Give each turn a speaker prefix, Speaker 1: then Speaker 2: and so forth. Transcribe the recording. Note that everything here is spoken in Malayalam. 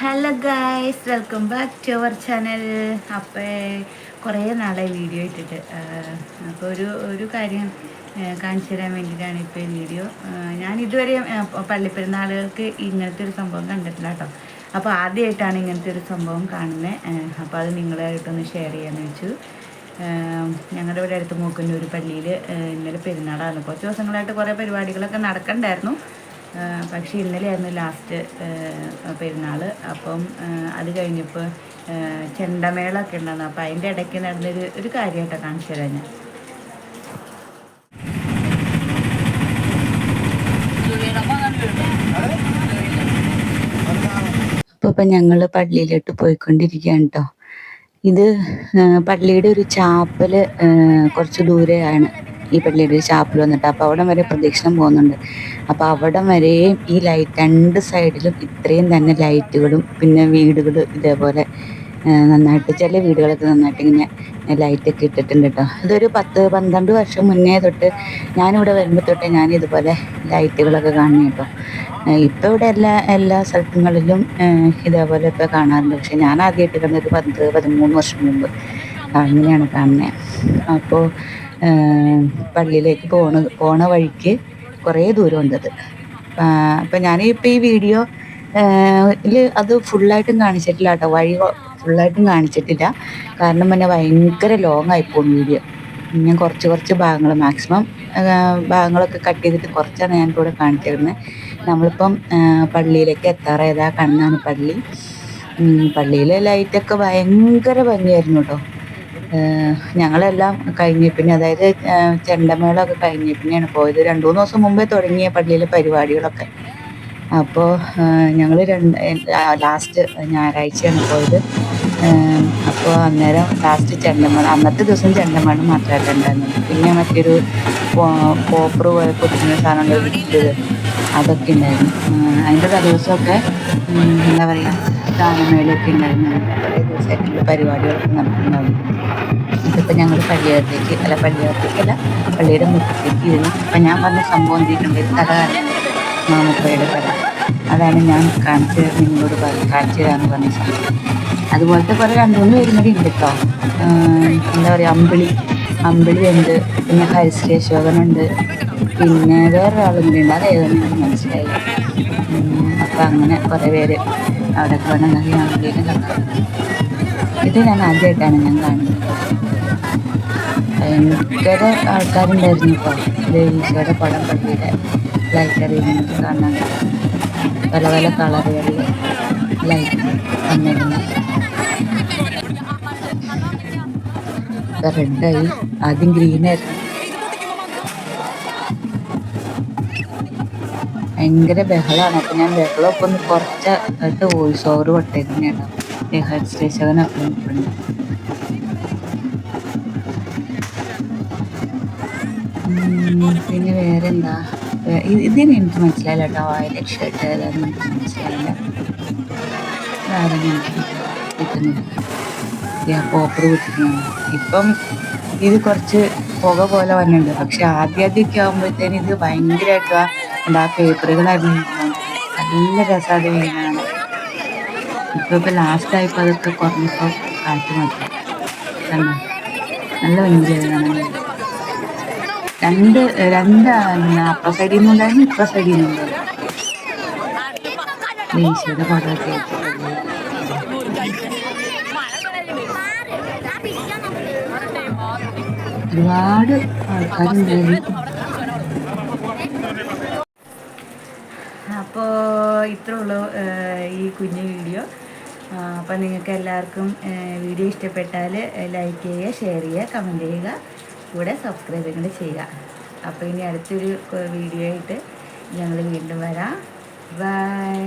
Speaker 1: Hello guys welcome back to our channel അപ്പോൾ കുറേ നാളായി വീഡിയോ ഇട്ടിട്ട്. അപ്പോൾ ഒരു ഒരു കാര്യം കാണിച്ചു തരാൻ വേണ്ടിയിട്ടാണ് ഇപ്പോൾ ഈ വീഡിയോ ഞാൻ ഇതുവരെ പള്ളിപ്പെരുന്നാളുകൾക്ക് ഇങ്ങനത്തെ ഒരു സംഭവം കണ്ടിട്ടില്ല കേട്ടോ. അപ്പോൾ ആദ്യമായിട്ടാണ് ഇങ്ങനത്തെ ഒരു സംഭവം കാണുന്നത് അപ്പോൾ അത് നിങ്ങളായിട്ടൊന്ന് ഷെയർ ചെയ്യാമെന്ന് വെച്ചു. ഞങ്ങളുടെ ഇവിടെ അടുത്ത് ഒരു പള്ളിയിൽ ഇന്നലെ പെരുന്നാളാണ്. കുറച്ച് ദിവസങ്ങളായിട്ട് കുറേ പരിപാടികളൊക്കെ നടക്കണ്ടായിരുന്നു. പക്ഷേ ഇന്നലെയായിരുന്നു ലാസ്റ്റ് പെരുന്നാൾ അപ്പം അത് കഴിഞ്ഞപ്പോൾ ചെണ്ടമേളൊക്കെ ഉണ്ടായിരുന്നു. അപ്പോൾ അതിന്റെ ഇടയ്ക്ക് നടന്നൊരു ഒരു കാര്യമായിട്ടാണ് കാണിച്ചു തരാം ഞാൻ. അപ്പോൾ ഇപ്പം ഞങ്ങൾ പള്ളിയിലോട്ട് പോയിക്കൊണ്ടിരിക്കുകയാണ് കേട്ടോ ഇത് പള്ളിയുടെ ഒരു ചാപ്പൽ കുറച്ച് ദൂരെയാണ്. ഈ പള്ളിയുടെ ചാപ്പൽ വന്നിട്ട് അപ്പോൾ അവിടം വരെ പ്രദക്ഷിണം പോകുന്നുണ്ട്. അപ്പോൾ അവിടം വരെയും ഈ ലൈറ്റ് രണ്ട് സൈഡിലും ഇത്രയും തന്നെ ലൈറ്റുകളും പിന്നെ വീടുകൾ ഇതേപോലെ നന്നായിട്ട് ചില വീടുകളൊക്കെ നന്നായിട്ട് ഇങ്ങനെ ലൈറ്റൊക്കെ ഇട്ടിട്ടുണ്ട് കേട്ടോ ഇതൊരു പത്ത് പന്ത്രണ്ട് വർഷം മുന്നേ തൊട്ട് ഞാനിവിടെ വരുമ്പോൾ തൊട്ട് ഞാൻ ഇതുപോലെ ലൈറ്റുകളൊക്കെ കാണുന്നു കേട്ടോ ഇപ്പോൾ ഇവിടെ എല്ലാ എല്ലാ സ്ഥലങ്ങളിലും ഇതേപോലെ ഇപ്പോൾ കാണാറുണ്ട്. പക്ഷെ ഞാൻ ആദ്യമായിട്ട് കണ്ടത് പത്ത് പതിമൂന്ന് വർഷം മുമ്പ്. അങ്ങനെയാണ് കാണുന്നത് അപ്പോൾ പള്ളിയിലേക്ക് പോണ പോണ വഴിക്ക് കുറേ ദൂരമുണ്ടത് അത്. ഞാൻ ഞാനിപ്പോൾ ഈ വീഡിയോ അത് ഫുള്ളായിട്ടും കാണിച്ചിട്ടില്ല കേട്ടോ. വഴി ഫുള്ളായിട്ടും കാണിച്ചിട്ടില്ല. കാരണം പിന്നെ ഭയങ്കര ലോങ് ആയിപ്പോകും വീഡിയോ. ഞാൻ കുറച്ച് കുറച്ച് ഭാഗങ്ങൾ മാക്സിമം ഭാഗങ്ങളൊക്കെ കട്ട് ചെയ്തിട്ട് കുറച്ചാണ് ഞാൻ കൂടെ കാണിച്ചിരുന്നത് നമ്മളിപ്പം പള്ളിയിലേക്ക് എത്താറായതാ കണ്ണാണ് പള്ളി. പള്ളിയിലെ ലൈറ്റൊക്കെ ഭയങ്കര ഭംഗിയായിരുന്നു കേട്ടോ. ഞങ്ങളെല്ലാം കഴിഞ്ഞ. പിന്നെ അതായത് ചെണ്ടമേളമൊക്കെ കഴിഞ്ഞ. പിന്നെയാണ് പോയത്. രണ്ട് മൂന്ന് ദിവസം മുമ്പേ തുടങ്ങിയ പള്ളിയിലെ പരിപാടികളൊക്കെ. അപ്പോൾ ഞങ്ങൾ രണ്ട് ലാസ്റ്റ് ഞായറാഴ്ചയാണ് പോയത്. അപ്പോൾ അന്നേരം ലാസ്റ്റ് ചെണ്ടമേള അന്നത്തെ ദിവസം ചെണ്ടമേളം മാത്രമല്ല ഉണ്ടായിരുന്നത്. പിന്നെ മറ്റൊരു പോപ്പർ പോലെ പൊട്ടുന്ന വിട്ടത്. അതൊക്കെ ഉണ്ടായിരുന്നു. അതിന്റെ തലേദിവസമൊക്കെ എന്താ പറയുക ഗാനമേളയൊക്കെ ഉണ്ടായിരുന്നു. കുറേ ദിവസമായിട്ടുള്ള പരിപാടികളൊക്കെ നടക്കുന്നുണ്ടായിരുന്നു ഇതിപ്പോൾ ഞങ്ങൾ പള്ളിയകത്തേക്ക് അല്ല പള്ളിയകത്തേക്ക് അല്ല പള്ളിയുടെ മുറ്റത്തേക്ക് ഇരുന്നു. അപ്പം ഞാൻ പറഞ്ഞ സംഭവം എന്തിട്ടുണ്ട് കഥ മാമുപ്പയുടെ കഥ. അതാണ് ഞാൻ കാണിച്ച് നിങ്ങളോട് കാണിച്ചു തരാമെന്ന് പറഞ്ഞ സംഭവം. അതുപോലത്തെ കുറേ രണ്ട് മൂന്ന് പേരും കൂടി ഉണ്ട് കേട്ടോ എന്താ പറയുക അമ്പിളി. അമ്പിളി ഉണ്ട് പിന്നെ ഹരിശ്രീ അശോകനുണ്ട് പിന്നെ വേറൊരാളും കൂടി ഉണ്ട് അത് ഏതെങ്കിലും മനസ്സിലായി അപ്പം അങ്ങനെ കുറേ പേര് അവിടെ പോകണം ആണെങ്കിലും കണ്ടത് ഇത് ഞാൻ ആദ്യമായിട്ടാണ് ഞാൻ കാണുന്നത്. ഭയങ്കര ആൾക്കാരുണ്ടായിരുന്നു ഇപ്പോൾ ദേവീശയുടെ പടം പള്ളിയുടെ ലൈറ്റ് അറിയുന്നത് കാണാൻ. പല പല കളറുകളിൽ ലൈറ്റ് വന്നിരുന്നു. റെഡായി ആദ്യം ഗ്രീനായിരുന്നു ഭയങ്കര ബഹളമാണ് അപ്പം ഞാൻ ബഹളമൊക്കെ ഒന്ന് കുറച്ചായിട്ട് വോയിസ് ഓവർ കൊട്ടേക്കുന്നതാണ് ബഹൾ നിൽക്കുന്നത് പിന്നെ വേറെ എന്താ ഇതിന് എനിക്ക് മനസ്സിലായില്ല കേട്ടോ. വയലറ്റ് ഷർട്ട് ഏതാണെന്ന് എനിക്ക് മനസ്സിലായില്ല. ആരെങ്കിലും എനിക്ക് കിട്ടുന്നില്ല. പോപ്പർ കിട്ടുന്നു ഇപ്പം ഇത് കുറച്ച് പുക പോലെ വന്നിട്ടുണ്ട്. പക്ഷെ ആദ്യം ആദ്യമൊക്കെ ആകുമ്പോഴത്തേന് ഇത് ഭയങ്കരമായിട്ട് ആ പേപ്പറുകളായിരുന്നു. നല്ല രസമായിട്ട് വീണാണ് ഇപ്പോൾ ഇപ്പോൾ ലാസ്റ്റായപ്പോൾ അതൊക്കെ കുറഞ്ഞപ്പോൾ കാറ്റ് മാറ്റി. കണ്ടോ? നല്ല ഭംഗിയായിരുന്നു രണ്ട് രണ്ട് അപ്പുറ സൈഡിൽ നിന്നുണ്ടായിരുന്നു ഇപ്പുറ സൈഡിൽ നിന്നുണ്ടായിരുന്നു ഈശോയുടെ പടമൊക്കെ ഒരുപാട് ആൾക്കാരുണ്ടായിരുന്നു അപ്പോൾ ഇത്രേ ഉള്ളൂ ഈ കുഞ്ഞു വീഡിയോ. അപ്പം നിങ്ങൾക്ക് എല്ലാവർക്കും വീഡിയോ ഇഷ്ടപ്പെട്ടാൽ ലൈക്ക് ചെയ്യുക ഷെയർ ചെയ്യുക കമന്റ് ചെയ്യുക കൂടെ സബ്സ്ക്രൈബ് കൂടെ ചെയ്യുക. അപ്പോൾ ഇനി അടുത്തൊരു വീഡിയോ ആയിട്ട് ഞങ്ങൾ വീണ്ടും വരാം. ബൈ.